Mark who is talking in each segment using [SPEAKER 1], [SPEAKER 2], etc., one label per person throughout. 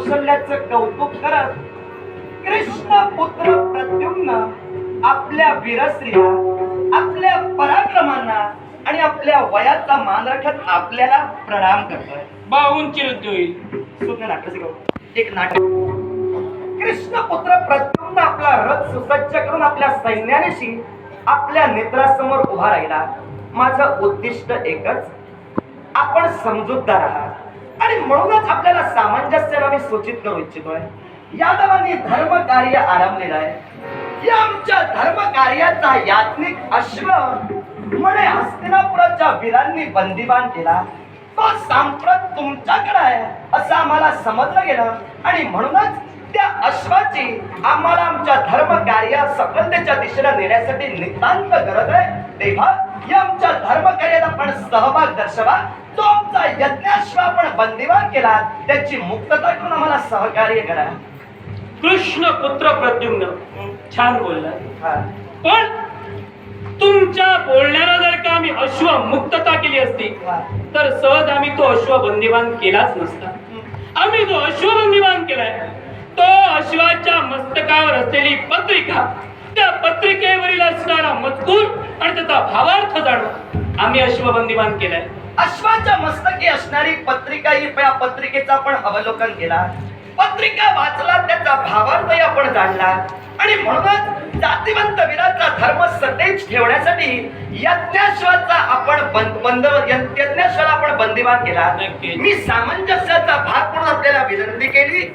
[SPEAKER 1] कौशल्याचं कौतुक करत कृष्ण पुत्र प्रद्युम्न आपल्या वीरश्रिया आपल्या पराक्रमांना आणि आपल्या वयाचा मान राखत आपल्याला प्रणाम करतोय.
[SPEAKER 2] होईल
[SPEAKER 1] नाटक शिकव. एक नाटक. कृष्ण पुत्र प्रद्युम्न आपला रथ सुसज्ज करून आपल्या सैन्यानेशी आपल्या नेत्रासमोर उभा राहिला. माझं उद्दिष्ट एकच आपण समजूतदार आहात. आणि म्हणूनच आपल्याला सामंजस्याला मी सूचित करू इच्छितोय. यादवांनी धर्म कार्य आरंभलेलं आहे. या आमच्या धर्म कार्याचा यात्निक अश्व म्हणे हस्तिनापुराच्या वीरांनी बंदीबान केला. तो सांप्रत तुमच्याकडे आहे असं आम्हाला समजलं गेलं. आणि म्हणूनच त्या अश्वाची आम्हाला आमच्या धर्म कार्य सफलतेच्या दिशेला नेण्यासाठी नितांत गरज आहे. तेव्हा या आमच्या धर्म कार्यात आपण सहभाग दर्शवा. जो आमचा यज्ञाश्व आपण बंदिवान केला त्याची मुक्तता करून आम्हाला सहकार्य करा.
[SPEAKER 2] कृष्ण पुत्र प्रद्युम्न. छान बोलला.
[SPEAKER 1] हा.
[SPEAKER 2] पण तुमच्या बोलण्यानं जर का आम्ही अश्व मुक्तता केली असती
[SPEAKER 1] हा.
[SPEAKER 2] तर सहज आम्ही तो अश्व बंदिवान केलाच नसता. आम्ही जो अश्व बंदिवान केलाय तो अश्वाच्या मस्तकावर असलेली पत्रिका त्या पत्रिकेवरील असणारा मजकूर आणि त्याचा भावार्थ जाणून आम्ही अश्व बंदिवान केलाय.
[SPEAKER 1] अश्वाच्या मस्तकी असणारी पत्रिका ही या पत्रिकेचं आपण अवलोकन केला. पत्रिका वाचला त्याचा भावार्थही आपण जाणला. आणि म्हणूनच जातिवंत वीराचा धर्म सतेज ठेवण्यासाठी यज्ञाश्वाचा आपण बंद बंद यज्ञाश्वाला आपण बंदिवान केला. मी सामंजस्याचा भाग म्हणून आपल्याला विनंती केली.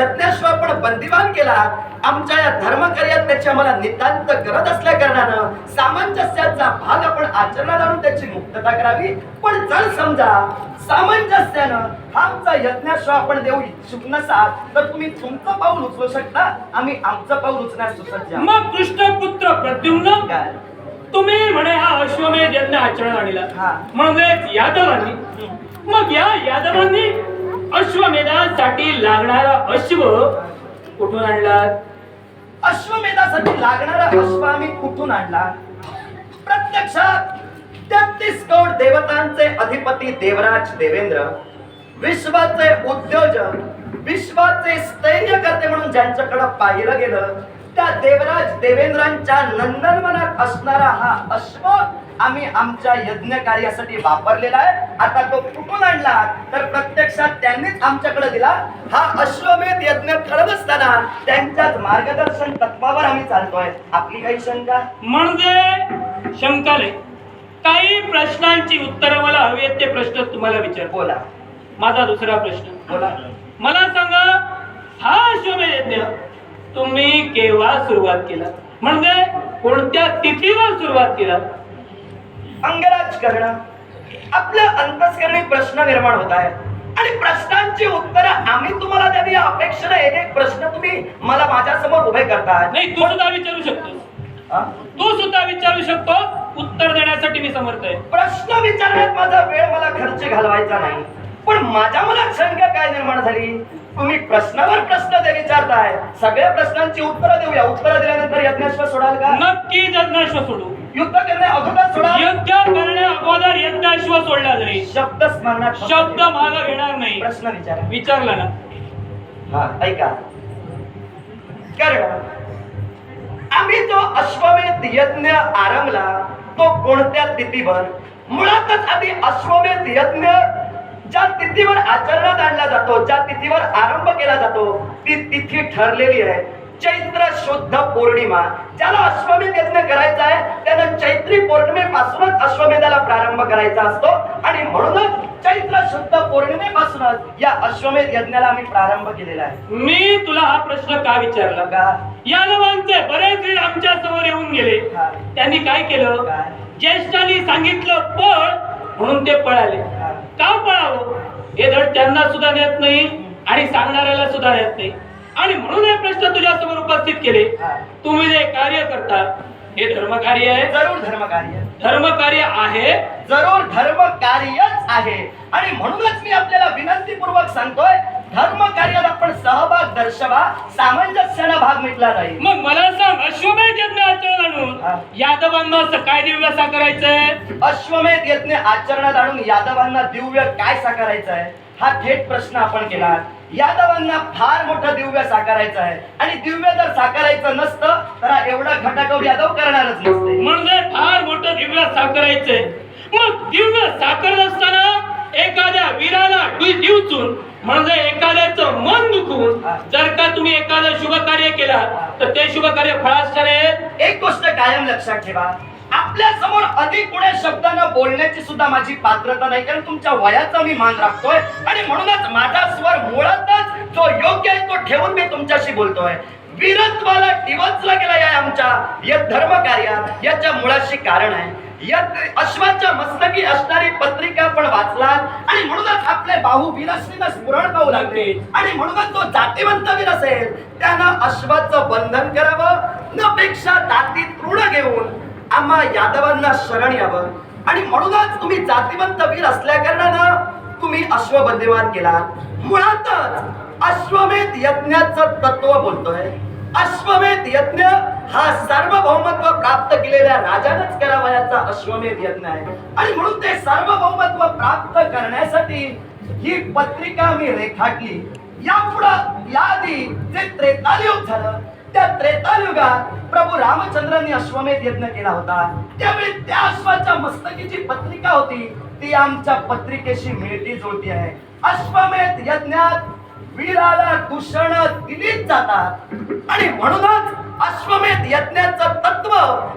[SPEAKER 1] जो आमचा यज्ञाश्व आपण बंदिवान केला आमच्या या धर्मकार्यात त्याची आम्हाला नितांत गरज असल्या कारणानं सामंजस्याचा भाग आपण आचरणात आणून त्याची मुक्तता करावी पण जर समजा सामंजस्यानं हा आमचा यज्ञाश्व आपण देऊ इच्छुक नसाल तर तुम्ही तुमचं पाऊल उचलू शकता आम्ही आमचं पाऊल उचलण्यास सुसज्ज.
[SPEAKER 2] मग कृष्ण पुत्र प्रद्युम्न
[SPEAKER 1] काय?
[SPEAKER 2] तुम्ही म्हणे हा अश्वमेध यज्ञ आचरण आणला
[SPEAKER 1] हा.
[SPEAKER 2] म्हणजेच यादवांनी मग या यादवांनी अश्वमेधासाठी लागणारा अश्व कुठून आणला?
[SPEAKER 1] अश्वमेधासाठी लागणारा अश्व आम्ही कुठून आणला? प्रत्यक्षात तेहतीस कौड देवतांचे अधिपती देवराज देवेंद्र विश्वाचे उद्योजक विश्वाचे स्थैर्यकर्ते म्हणून ज्यांच्याकडे पाहिलं गेलं त्या देवराज देवेंद्रांच्या नंदनवनात असणारा हा अश्व आम्ही आमच्या यज्ञ कार्यासाठी वापरलेला आहे. आता तो कुठून आणला? तर प्रत्यक्षात त्यांनीच आमच्याकडे दिला. हा अश्वमेध यज्ञ ठरत असताना त्यांच्याच मार्गदर्शन तत्वावर आम्ही चालतोय. आपली काही शंका?
[SPEAKER 2] म्हणजे शंकाले. काही प्रश्नांची उत्तरं मला हवी आहेत ते प्रश्न तुम्हाला विचार
[SPEAKER 1] बोला.
[SPEAKER 2] माझा दुसरा प्रश्न.
[SPEAKER 1] बोला.
[SPEAKER 2] मला सांगा हा अश्वमेध यज्ञ तुम्ही केव्हा सुरुवात केला? म्हणजे कोणत्या तिथीवर सुरुवात केला?
[SPEAKER 1] अंगराज करणं आपल्या अंतस्करणी प्रश्न निर्माण होत आहे आणि प्रश्नांची उत्तरं आम्ही तुम्हाला द्यावी या अपेक्षेने एक एक प्रश्न तुम्ही मला माझ्यासमोर उभे करताय.
[SPEAKER 2] नाही तू सुद्धा विचारू शकतोस.
[SPEAKER 1] हा?
[SPEAKER 2] तू सुद्धा विचारू शकतो उत्तर देण्यासाठी मी समर्थ आहे.
[SPEAKER 1] प्रश्न विचारण्यात माझा वेळ मला खर्च घालवायचा नाही. पण माझ्या मनात शंका काय निर्माण झाली? तुम्ही प्रश्नावर प्रश्न ते विचारताय सगळ्या प्रश्नांची उत्तरं देऊया. उत्तरं दिल्यानंतर यज्ञाश्व सोडाल का?
[SPEAKER 2] नक्की यज्ञाश्व सोडू.
[SPEAKER 1] युद्ध करणे अगोदर सोडाल
[SPEAKER 2] यज्ञ करण्या अगोदर यज्ञाश्व सोडला जाईल.
[SPEAKER 1] शब्द स्मरणात.
[SPEAKER 2] शब्द माग घेणार नाही.
[SPEAKER 1] प्रश्न विचारा.
[SPEAKER 2] विचारला ना.
[SPEAKER 1] हा ऐका. कारण आम्ही जो अश्वमेध यज्ञ आरंभला तो कोणत्या तिथीवर? मुळातच आधी अश्वमेध यज्ञ ज्या तिथीवर आचरणात आणला जातो ज्या तिथीवर आरंभ केला जातो ती तिथी ठरलेली आहे. चैत्र शुद्ध पौर्णिमा ज्याला अश्वमेध यज्ञ करायचा आहे त्यानं चैत्री पौर्णिमेपासूनच अश्वमेधाला प्रारंभ करायचा असतो. आणि म्हणूनच चैत्र शुद्ध पौर्णिमेपासूनच या अश्वमेध यज्ञाला आम्ही प्रारंभ केलेला आहे.
[SPEAKER 2] मी तुला हा प्रश्न का विचारला?
[SPEAKER 1] बघा
[SPEAKER 2] यादवांचे बरेच वीर आमच्यासमोर येऊन गेले. त्यांनी काय केलं? ज्येष्ठांनी सांगितलं पळ. म्हणून ते पळाले. का? पळावं? हे धड त्यांना सुद्धा नेत नाही आणि सांगणाऱ्याला सुद्धा नेत नाही. आणि म्हणून हे प्रश्न तुझ्या समोर उपस्थित केले. तुम्ही जे कार्य करता हे धर्म कार्य आहे?
[SPEAKER 1] जरूर धर्म कार्य
[SPEAKER 2] धर्म कार्य आहे?
[SPEAKER 1] जरूर धर्म कार्यच आहे. आणि म्हणूनच मी आपल्याला विनंतीपूर्वक सांगतोय धर्म कार्यात आपण सहभाग दर्शवा सामंजस्यानं भाग मिटला जाईल.
[SPEAKER 2] मग मला सांग अश्वमेध यज्ञ आचरण आणून. यादवांना असं काय दिव्यसा करायचंय?
[SPEAKER 1] अश्वमेध यज्ञ आचरणात आणून यादवांना दिव्य काय साकारायचं आहे हा थेट प्रश्न आपण केला यादवांना फार मोठं दिव्य साकारायचं आहे. आणि दिव्य जर साकारायचं नसतं तर हा एवढा खटाटोप यादव करणारच नसते.
[SPEAKER 2] म्हणजे फार मोठं दिव्य साकारायचंय. मग दिव्य साकारत असताना एखाद्या वीराला दिवचून म्हणजे एखाद्याचं मन दुखून जर का तुम्ही एखादं शुभ कार्य केला तर ते शुभ कार्य फळास
[SPEAKER 1] एक गोष्ट कायम लक्षात ठेवा. आपल्यासमोर अधिक पुढे शब्दानं बोलण्याची सुद्धा माझी पात्रता नाही. कारण तुमच्या वयाचा मी मान राखतोय आणि म्हणूनच माझा स्वर मुळातच जो योग्य आहे तो ठेवून मी तुमच्याशी बोलतोय. वीरत्वाला डिवचला गेला या आमच्या या धर्म कार्यात याच्या मुळाशी कारण आहे. या अश्वाच्या मस्तकी असणारी पत्रिका पण वाचलात आणि म्हणूनच आपले बाहू वीरश्रीनं स्फुरण पाहू लागले. आणि म्हणूनच तो जातीवंत वीर असेल. त्यानं अश्वाचं बंधन करावं. न पेक्षा दाती तृण घेऊन आम्हा यादवांना शरण यावं. आणि म्हणूनच तुम्ही जातीवंत वीर असल्या कारणानं तुम्ही अश्वबंदीवान केला मुळातच अश्वमेध यज्ञाचं तत्व बोलतोय. अश्वमेध यज्ञ हा सार्वभौमत्व प्राप्त केलेल्या राजानंच करावयाचा अश्वमेध यज्ञ आहे. आणि म्हणून ते सार्वभौमत्व प्राप्त करण्यासाठी ही पत्रिका मी रेखाटली. यापुढं याआधी जे त्रेतालयुग झालं त्या त्रेतालयुगात रामचंद्रांनी अश्वमेध यज्ञ केला होता. त्यावेळी त्या अश्वाच्या मस्तकीची पत्रिका होती. ती आमच्या पत्रिकेशी मिळती जुळती आहे. अश्वमेध यज्ञात वीराला दूषण दिलीच जातात. आणि म्हणूनच अश्वमेध यज्ञाचं तत्व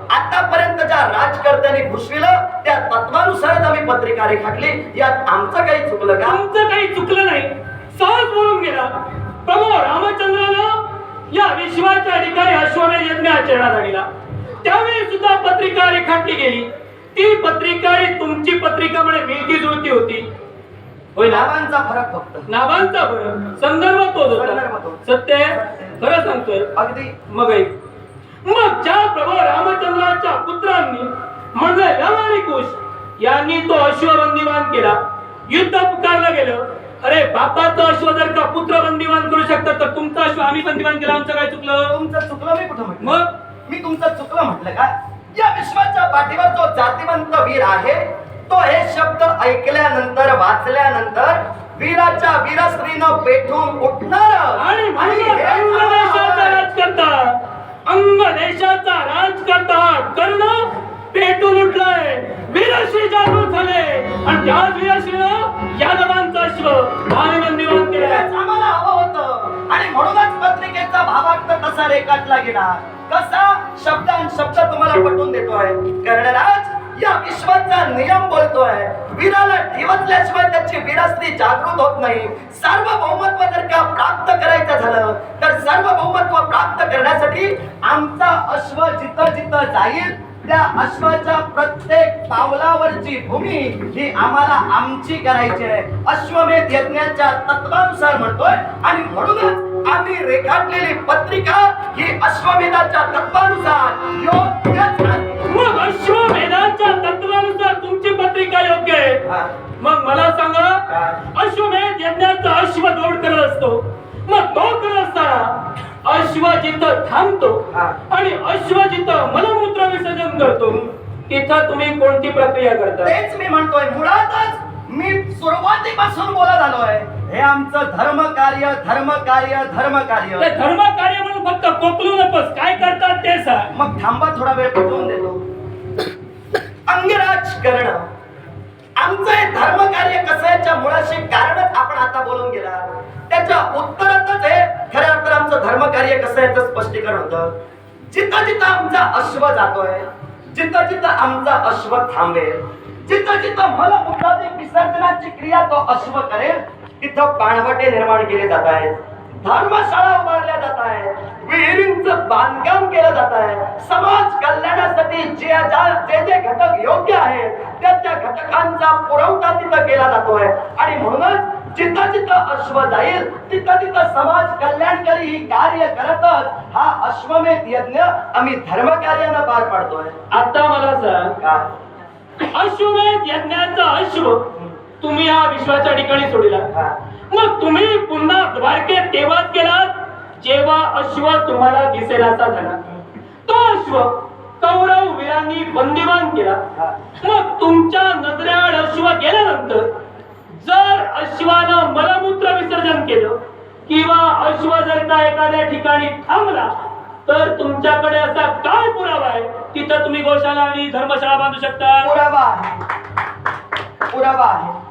[SPEAKER 1] आतापर्यंत ज्या राजकर्त्यांनी घुसविलं त्या तत्वानुसारच आम्ही पत्रिका रेखाटली. यात आमचं काही चुकलं का?
[SPEAKER 2] आमचं काही चुकलं नाही. सहज बोलून गेला प्रभू रामचंद्रानं या विश्वाच्या ठिकाणी अश्वमेध यज्ञ आचरणात आणला. त्यावेळी सुद्धा पत्रिका रेखाटली गेली. ती पत्रिका तुमची पत्रिका म्हणे मिळती जुळती होती. होय
[SPEAKER 1] नावांचा फरक फक्त.
[SPEAKER 2] नावांचा बरं संदर्भ तोच
[SPEAKER 1] संदर्भ
[SPEAKER 2] होता
[SPEAKER 1] तोच.
[SPEAKER 2] सत्य? खरं सांगतोय.
[SPEAKER 1] अगदी.
[SPEAKER 2] मग. मग ज्या प्रभू रामचंद्राच्या पुत्रांनी म्हणजे लव आणि कुश यांनी तो अश्व बंदिवान केला. युद्ध पुकारलं गेलं. अरे बापाचा अश्व जर का पुत्र बंदिवान करू शकतात तर तुमचा अश्व आम्ही बंदिवान केला आमचं काय चुकलं?
[SPEAKER 1] तुमचं चुकलं मी कुठं म्हटलं?
[SPEAKER 2] मग?
[SPEAKER 1] मी तुमचं चुकलं म्हटलं का? या विश्वाच्या पाठीवर जो जातिवंत वीर आहे तो हे शब्द ऐकल्यानंतर वाचल्यानंतर वीराच्या वीरस्त्रीनं पेटून उठणार.
[SPEAKER 2] आणि म्हणून अंग देशाचा राजकर्ता अंग देशाचा राजकर्ता हा कर्ण पेटून उठलाय. वीरश्री जागृत झाले. आणि त्याच वीरश्रीनं यादवांचा
[SPEAKER 1] भावार्थ कसा रेखाटला गेला? कसा शब्दान शब्द तुम्हाला पटवून देतोय? कर्णराज या विश्वाचा नियम बोलतोय. वीराला ठेवतल्याशिवाय त्याची वीरस्त्री जागृत होत नाही. सार्वभौमत्व जर का प्राप्त करायचं झालं तर सार्वभौमत्व प्राप्त करण्यासाठी आमचा अश्व जिथं जिथं जाईल त्या अश्वाच्या प्रत्येक पावलावरची भूमी ही आम्हाला आमची करायची आहे. अश्वमेध यज्ञाच्या तत्वानुसार म्हणतोय आणि म्हणूनच आम्ही रेखाटलेली पत्रिका ही अश्वमेधाच्या तत्वानुसार योग्यच.
[SPEAKER 2] मग अश्वमेधाच्या तत्वानुसार तुमची पत्रिका योग्य आहे. मग मला सांगा? अश्वमेध यज्ञाचा अश्व दौड करत असतो मग तो करत असताना अश्व जिथं थांबतो. आणि अश्व जिथं मलमूत्र विसर्जन करतो तिथं तुम्ही कोणती प्रक्रिया करता
[SPEAKER 1] तेच मी म्हणतोय मुळातच मी सुरुवातीपासून बोलत आलोय हे आमचं धर्म कार्य धर्म कार्य धर्म
[SPEAKER 2] ते
[SPEAKER 1] कार्य
[SPEAKER 2] धर्म कार्य म्हणून फक्त कोकलू नकोस. काय करतात ते सांग.
[SPEAKER 1] मग थांबा थोडा वेळ पटवून देतो. अंगराज करणं आमचं हे धर्म कार्य कसं याच्या मुळाशी कारणच आपण आता बोलून गेला. त्याच्या उत्तरातच हे खऱ्या अर्थानं आमचं धर्म कार्य कसं याचं स्पष्टीकरण होतं. जिथं जिथं आमचा अश्व जातोय जिथं जिथं आमचा अश्व थांबेल जिथं जिथं मलमूत्रादी विसर्जनाची क्रिया तो अश्व करेल तिथं पाणवटे निर्माण केले जात आहेत. धर्मशाळा उभारल्या जात आहेत. विहिरींचं बांधकाम केलं जात आहे. समाज कल्याणासाठी जे ज्या- जे जे घटक योग्य आहेत त्या त्या घटकांचा पुरवठा तिथं केला जातोय. आणि म्हणूनच जिथं जिथं अश्व जाईल तिथं तिथं समाज कल्याणकारी ही कार्य करतच हा अश्वमेध यज्ञ आम्ही धर्म कार्यानं पार पाडतोय.
[SPEAKER 2] आता मला सांग
[SPEAKER 1] का
[SPEAKER 2] अश्वमेध यज्ञाचा अश्व तुम्ही या विश्वाच्या ठिकाणी सोडला.
[SPEAKER 1] हा.
[SPEAKER 2] मग तुम्ही पुन्हा द्वारकेत तेव्हाच गेलात जेव्हा अश्व तुम्हाला दिसेनासा झाला. तो अश्व कौरव वीरांनी बंदिवान केला.
[SPEAKER 1] हा.
[SPEAKER 2] मग तुमच्या नजरेआड अश्व गेल्यानंतर जर अश्वानं मलमूत्र विसर्जन केलं किंवा अश्व जर का एखाद्या ठिकाणी थांबला तर तुमच्याकडे असा काय पुरावा आहे? तिथं तुम्ही गोशाला आणि धर्मशाळा बांधू शकता.
[SPEAKER 1] पुरावा आहे. पुरावा आहे.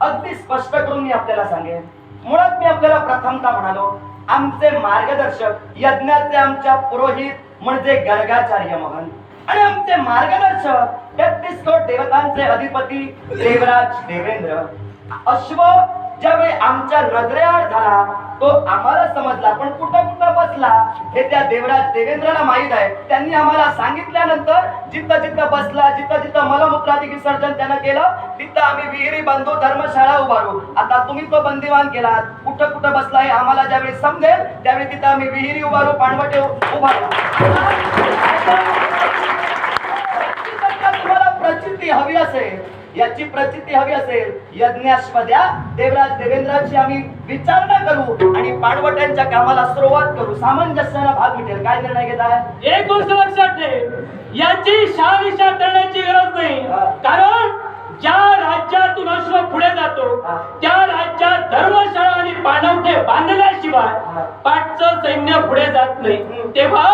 [SPEAKER 1] अगदी स्पष्ट करून मी आपल्याला सांगेन. मुळात मी आपल्याला प्रथमता म्हणालो आमचे मार्गदर्शक यज्ञाचे आमच्या पुरोहित म्हणजे गर्गाचार्य महन. आणि आमचे मार्गदर्शक तेहतीस कोट देवतांचे अधिपती देवराज देवेंद्र. अश्व ज्यावेळी आमच्या नजरेआड झाला तो आम्हाला समजला पण कुठं कुठं बसला हे त्या देवराज देवेंद्रला माहीत आहे. त्यांनी आम्हाला सांगितल्यानंतर जिथं जिथं बसला जिथं जिथं मलमूत्राधिक विसर्जन त्यानं केलं तिथं आम्ही विहिरी बांधू धर्मशाळा उभारू. आता तुम्ही तो बंदिवान केलात. कुठं कुठं बसला हे आम्हाला ज्यावेळी समजेल त्यावेळी तिथं आम्ही विहिरी उभारू पाणवटे उभारू. तुम्हाला प्रचिती हवी असेल. याची प्रचिती हवी असेल यज्ञास्पद्या देवराज देवेंद्राची आम्ही विचारणा करू आणि पाणवट्यांच्या कामाला सुरुवात करू सामंजस्याला भाग मिळेल काय निर्णय घेत आहे
[SPEAKER 2] एक गोष्ट लक्षात ठेव याची शहानिशा करण्याची गरज नाही. कारण ज्या राज्यातून अश्व पुढे जातो. त्या राज्यात धर्मशाळा आणि पाणवठे बांधल्याशिवाय. पाठचं सैन्य पुढे जात नाही. तेव्हा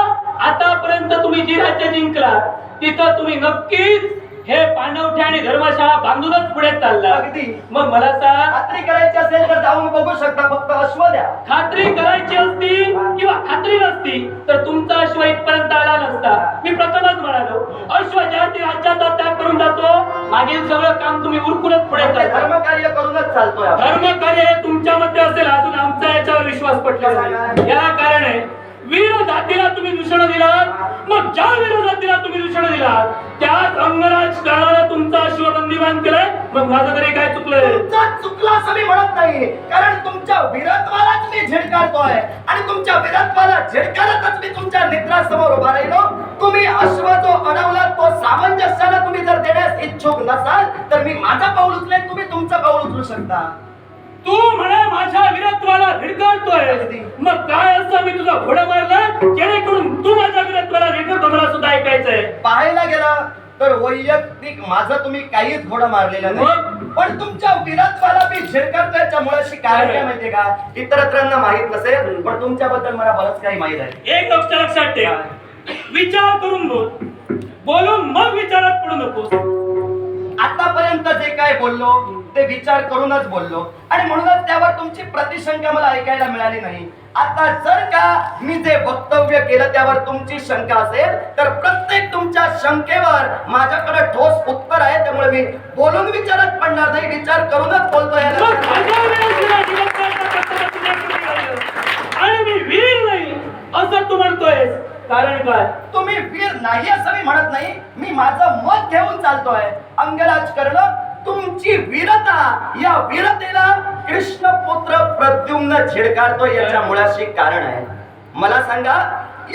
[SPEAKER 2] आतापर्यंत तुम्ही जी राज्य जिंकला तिथं तुम्ही नक्कीच हे पांडवठे आणि धर्मशाळा बांधूनच पुढे चालला.
[SPEAKER 1] अगदी.
[SPEAKER 2] मग मला
[SPEAKER 1] खात्री करायची असेल तर जाऊन बघू शकता फक्त अश्व द्या.
[SPEAKER 2] खात्री करायची असती किंवा खात्री नसती तर तुमचा अश्व इथपर्यंत आला नसता. मी प्रथमच म्हणालो अश्व ज्या ते राज्याचा त्याग करून जातो मागील सगळं काम तुम्ही उरकूनच पुढे
[SPEAKER 1] आपले
[SPEAKER 2] करता
[SPEAKER 1] धर्म कार्य करूनच चालतोय आपण.
[SPEAKER 2] धर्म कार्य हे तुमच्यामध्ये असेल अजून आमचा याच्यावर विश्वास पटलेला नाही. याला कारण आहे वीर जातीला तुम्ही दूषण दिलात. मग ज्या वीर जातीला तुम्ही दूषण दिलात त्याच अंगराज करणारा तुमचा अश्वबंदीवान केलाय. मग माझं तरी काय चुकलंय?
[SPEAKER 1] तुमचा चुकला असं मी म्हणत नाही. कारण तुमच्या वीरत्वालाच मी झिडकारतोय आणि तुमच्या वीरत्वाला झिडकारतच मी तुमच्या नेत्रासमोर उभा राहिलो. तुम्ही अश्व जो अडवला तो सामंजस्याला तुम्ही जर देण्यास इच्छुक नसाल तर मी माझा पाऊल उचलेन तुम्ही तुमचं पाऊल उचलू शकता.
[SPEAKER 2] तू म्हणे माझ्या वीरत्वाला
[SPEAKER 1] अगदी.
[SPEAKER 2] मग काय असं मी तुझा घोडा मारला? जेणेकरून तू माझ्या वीरत्वाला धिडकारतो मला सुद्धा ऐकायचंय.
[SPEAKER 1] पाहायला गेला तर वैयक्तिक माझं तुम्ही काहीच घोडं मारलेलं नाही? पण तुमच्या विराटवाला मी झिडकारतो याच्या मुळाशी कारण काय माहितीये का? इतरत्रांना माहीत नसेल पण तुमच्याबद्दल मला बरंच काही माहीत आहे.
[SPEAKER 2] एक गोष्ट लक्षात ठेव. विचार करून बोल. बोलून मग विचारात पडू नकोस.
[SPEAKER 1] आतापर्यंत जे काय बोललो ते विचार करूनच बोललो. आणि म्हणूनच त्यावर तुमची प्रतिशंका मला ऐकायला मिळाली नाही. आता जर का मी जे वक्तव्य केलं त्यावर तुमची शंका असेल तर प्रत्येक तुमच्या शंकेवर माझ्याकडे ठोस उत्तर आहे. त्यामुळे मी बोलून विचारात पडणार नाही विचार करूनच बोलतो
[SPEAKER 2] मग
[SPEAKER 1] याला.
[SPEAKER 2] माझ्या वीरत्वाला धिडकारता करता तुझ्या किती राहिलं? आणि मी वीर नाही असं तू म्हणतोय कारण काय?
[SPEAKER 1] तुम्ही वीर नाही असं मी म्हणत नाही. मी माझं मत घेऊन चालतोय. अंगराज करणं तुमची वीरता. या वीरतेला कृष्णपुत्र प्रद्युम्न झिडकारतो याच्या मुळाशी कारण आहे. मला सांगा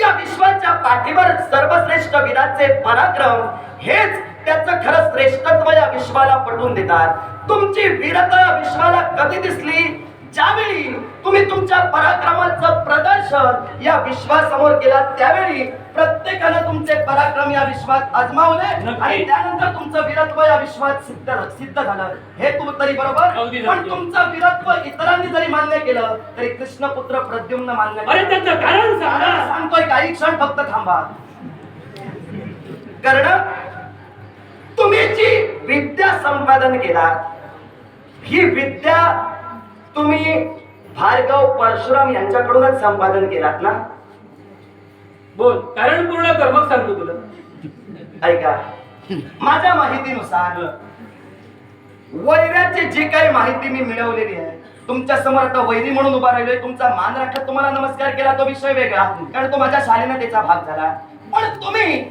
[SPEAKER 1] या विश्वाच्या पाठीवर सर्वश्रेष्ठ वीराचे पराक्रम हेच त्याचं खरं श्रेष्ठत्व या विश्वाला पटवून देतात. तुमची वीरता या विश्वाला कधी दिसली? ज्यावेळी तुम्ही तुमच्या पराक्रमाचं प्रदर्शन या विश्वासमोर केला त्यावेळी प्रत्येकानं तुमचे पराक्रम या विश्वात आजमावले. आणि त्यानंतर तुमचं वीरत्व या विश्वात सिद्ध सिद्ध झालं हे तुम्ही तरी बरोबर पण. तुमचं वीरत्व इतरांनी जरी मान्य केलं तरी कृष्णपुत्र प्रद्युम्न मान्य
[SPEAKER 2] अरे
[SPEAKER 1] केलं.
[SPEAKER 2] त्याचं कारण.
[SPEAKER 1] सांगतोय काही क्षण फक्त थांबा कारण तुम्ही जी विद्या संपादन केला ही विद्या तुम्ही भार्गव परशुराम यांच्याकडूनच संपादन केलात ना?
[SPEAKER 2] बोल कारण पूर्ण कर मग सांगतो तुला.
[SPEAKER 1] ऐका माझ्या माहितीनुसार वैराची जी काही माहिती मी मिळवलेली आहे तुमच्यासमोर आता वैरी म्हणून उभा राहिलोय तुमचा मान राखत तुम्हाला नमस्कार केला तो विषय वेगळा कारण तो माझ्या शाळेनं त्याचा भाग झाला. पण तुम्ही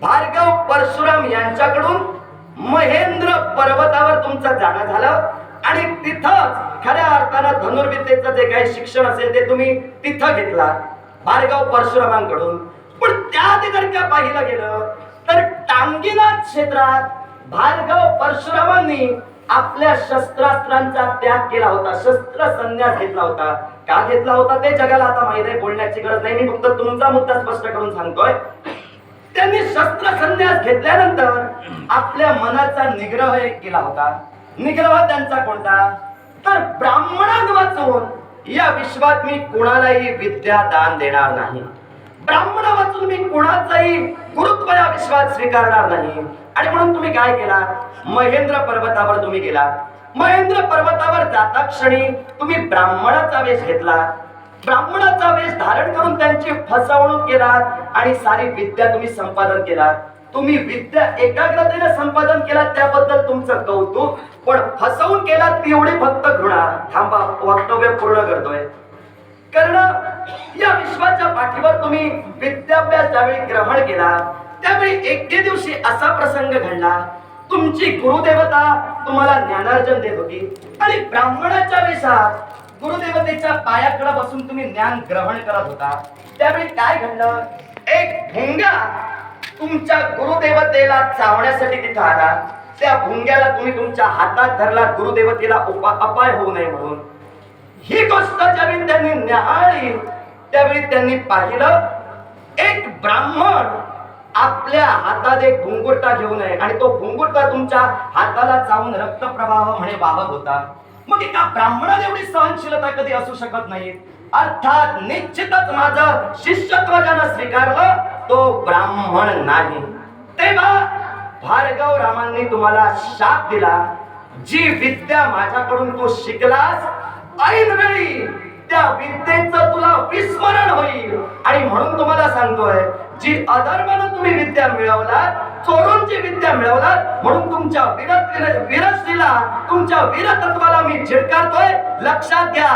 [SPEAKER 1] भार्गव परशुराम यांच्याकडून महेंद्र पर्वतावर तुमचं जाणं झालं. आणि तिथंच खऱ्या अर्थानं धनुर्विद्येचं जे काही शिक्षण असेल ते तुम्ही तिथं घेतला भार्गव परशुरामांकडून. पण त्याआधी जर का पाहिलं गेलं तर टांगिनाथ क्षेत्रात भार्गव परशुरामांनी आपल्या शस्त्रास्त्रांचा त्याग केला होता शस्त्र संन्यास घेतला होता. का घेतला होता ते जगाला आता माहीत आहे बोलण्याची गरज नाही. मी फक्त तुमचा मुद्दा स्पष्ट करून सांगतोय. त्यांनी शस्त्र संन्यास घेतल्यानंतर आपल्या मनाचा निग्रह एक केला होता. निग्रह त्यांचा कोणता? तर ब्राह्मणांना वाचवून या विश्वात मी कोणालाही विद्या दान देणार नाही. ब्राह्मण वाचून मी कोणाचाही गुरुत्व या विश्वात स्वीकारणार नाही. आणि म्हणून तुम्ही काय केला? महेंद्र पर्वतावर तुम्ही गेला. महेंद्र पर्वतावर जाता क्षणी तुम्ही ब्राह्मणाचा वेश घेतला. ब्राह्मणाचा वेश धारण करून त्यांची फसवणूक केला आणि सारी विद्या तुम्ही संपादन केला. तुम्ही विद्या एकाग्रतेने संपादन केला त्याबद्दल तुमचं कौतुक. पण फसवून केला तेवढी फक्त घृणा. थांबा वक्तव्य पूर्ण करतोय. कारण या विश्वाच्या पाठीवर तुम्ही विद्याभ्यास ज्यावेळी ग्रहण केला त्यावेळी एके दिवशी असा प्रसंग घडला. तुमची गुरुदेवता तुम्हाला ज्ञानार्जन देत होती. आणि ब्राह्मणाच्या वेशात गुरुदेवतेच्या पायाकडे बसून तुम्ही ज्ञान ग्रहण करत होता. त्यावेळी काय घडलं? एक भुंगा तुमच्या गुरुदेवतेला चावण्यासाठी तिथं आला. त्या भुंग्याला तुम्ही तुमच्या हातात धरला गुरुदेवतेला उपा- अपाय होऊ नये म्हणून. ही गोष्ट ज्यावेळी त्यांनी न्याहाळली त्यावेळी त्यांनी पाहिलं एक ब्राह्मण आपल्या हातात एक घुंगुरटा घेऊन नये आणि तो घुंगुरटा तुमच्या हाताला चावून रक्तप्रवाह म्हणे वाहत होता. मग एका ब्राह्मणाला एवढी सहनशीलता कधी असू शकत नाही. अर्थात निश्चितच माझं शिष्यत्व ज्यानं स्वीकारलं तो ब्राह्मण नाही. तेव्हा भार्गव रामांनी तुम्हाला शाप दिला. जी विद्या माझ्याकडून तू शिकलास ऐन वेळी त्या विद्येचं तुला विस्मरण होईल. आणि म्हणून तुम्हाला सांगतोय जी अधर्मानं तुम्ही विद्या मिळवलात चोरून जी विद्या मिळवलात म्हणून तुमच्या वीरत्व वीरश्रीला तुमच्या वीरतत्वाला मी झिडकारतोय. लक्षात घ्या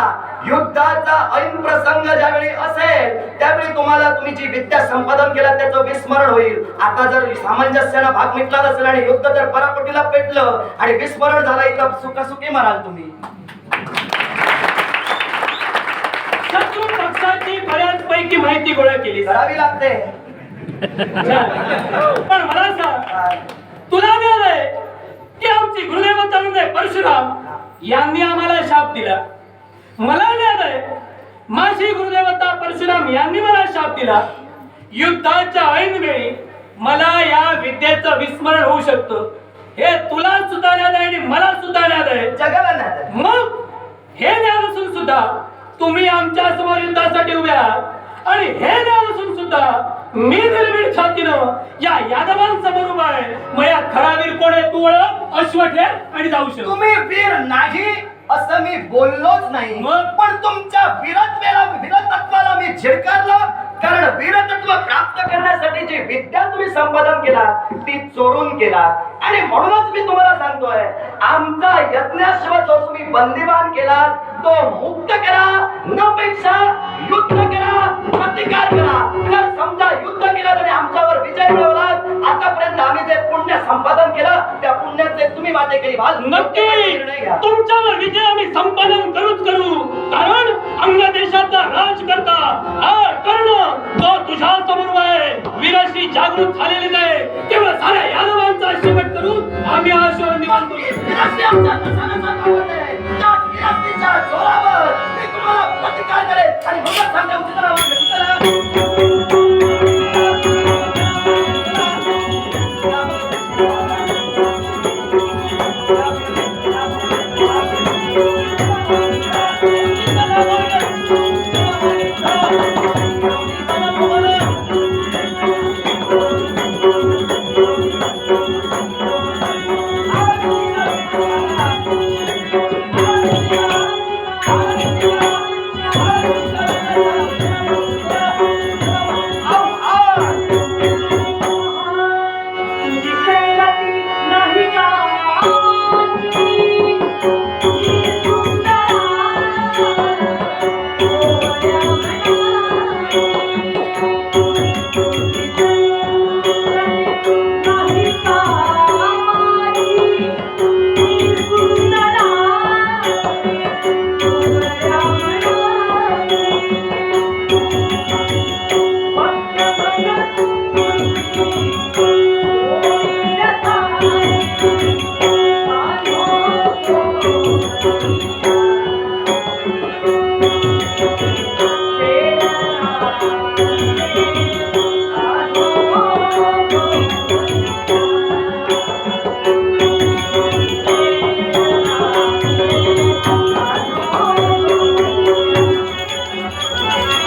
[SPEAKER 1] युद्धाचा ऐन प्रसंग ज्यावेळी असेल त्यावेळी तुम्हाला तुम्ही जी विद्या संपादन केला त्याचं विस्मरण होईल. आता जर सामंजस्यानं भाग मिटला नसेल आणि युद्ध जर पराकोटीला पेटलं आणि विस्मरण झालं इथं सुखसुखी माराल तुम्ही.
[SPEAKER 2] शत्रू पक्षाची बऱ्याचपैकी माहिती गोळा केली.
[SPEAKER 1] करावी लागते.
[SPEAKER 2] पण मला सांग तुला मिळालंय की आमची म्हणजे परशुराम? यांनी आम्हाला शाप दिला. मला मिळालंय माझी गुरुदेवता परशुराम यांनी मला शाप दिला. युद्धाच्या ऐन वेळी मला या विद्येचं विस्मरण होऊ शकतं. हे तुला सुद्धा ज्ञान आहे आणि मला सुद्धा ज्ञान आहे.
[SPEAKER 1] जगाला नाही
[SPEAKER 2] मग हे ज्ञान असून सुद्धा तुम्ही आमच्यासमोर युद्धासाठी उभे आहात. आणि हे ज्ञान असून सुद्धा मी निर्भीड छातीनं या यादवांसमोर उभा आहे. मग या खरा वीर कोण आहे? तू ओळख अश्व ठेव आणि जाऊ शकतो
[SPEAKER 1] तुम्ही वीर नाही असं मी बोललोच नाही.
[SPEAKER 2] मग?
[SPEAKER 1] पण तुमच्या वीरत्वेला वीरतत्वाला मी झिडकारलं. कारण वीरतत्व प्राप्त करण्यासाठी जी विद्या तुम्ही संपादन केला ती चोरून केला आणि म्हणूनच मी तुम्हाला सांगतोय आमचा यज्ञाश्व जो तुम्ही बंदिवान केला तो मुक्त करा न पेक्षा युद्ध करा प्रतिकार करा. जर समजा त्या पुण्याचे तुम्ही वाटेकरी व्हाल
[SPEAKER 2] नक्की!
[SPEAKER 1] निर्णय घ्या.
[SPEAKER 2] तुमच्यावर विजय आम्ही संपादन करूच करू. कारण अंग देशाचा राज करता हा कर्ण तो तुझ्या समोर आहे. वीराशी जागृत झालेले नाही. तेव्हा साऱ्या यादवांचा शेवट करून आम्ही हा शोध निवांत करू
[SPEAKER 1] जोरावर तुम्हाला प्रतिकार आणि म्हणून सांगतो उद्या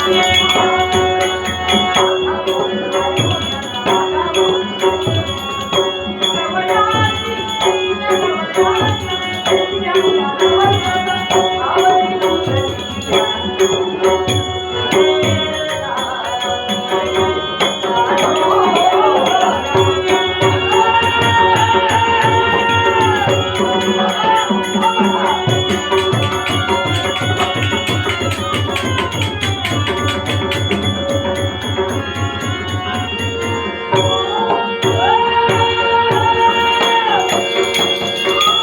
[SPEAKER 1] Música